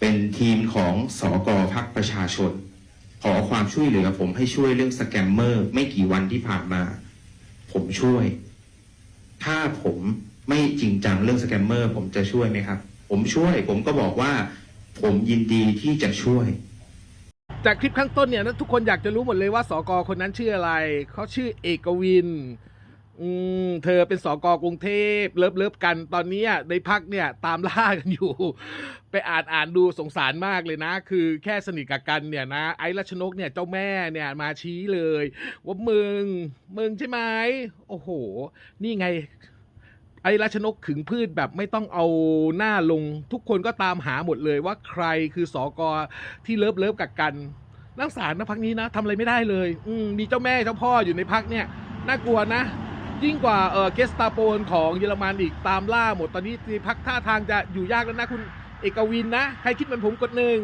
เป็นทีมของสอกอพักประชาชน ขอความช่วยเหลือผมให้ช่วยเรื่องสแกมเมอร์ ไม่กี่วันที่ผ่านมา ผมช่วย ถ้าผมไม่จริงจังเรื่องสแกมเมอร์ ผมจะช่วยไหมครับ ผมช่วย ผมก็บอกว่า ผมยินดีที่จะช่วย จากคลิปข้างต้นเนี่ยนะทุกคนอยากจะรู้หมดเลยว่าสกคนนั้นชื่ออะไรเขาชื่อเอกวิน อืมเธอเป็นสกกรุงเทพเลิฟเลิฟกันตอนนี้ในพักเนี่ยตามล่ากันอยู่ ไปอ่านอ่านดูสงสารมากเลยนะ คือแค่สนิทกับกันเนี่ยนะ ไอ้รัชนกเนี่ยเจ้าแม่เนี่ยมาชี้เลย ว่ามึง มึงใช่ไหมโอ้โห นี่ไง ไอ้รัชนกขึงพืชแบบไม่ต้องเอาหน้าลง ทุกคนก็ตามหาหมดเลยว่าใครคือสอกอที่เลิฟเลิฟกับกันนักสารนะพักนี้นะทำอะไรไม่ได้เลย อืมีเจ้าแม่เจ้าพ่ออยู่ในพักเนี่ยน่ากลัวนะ ยิ่งกว่าเออเกสตาโปนของเยอรมันอีกตามล่าหมดตอนนี้พักท่าทางจะอยู่ยากแล้วนะคุณเอกวินนะ ใครคิดเหมือนผมกดหนึ่ง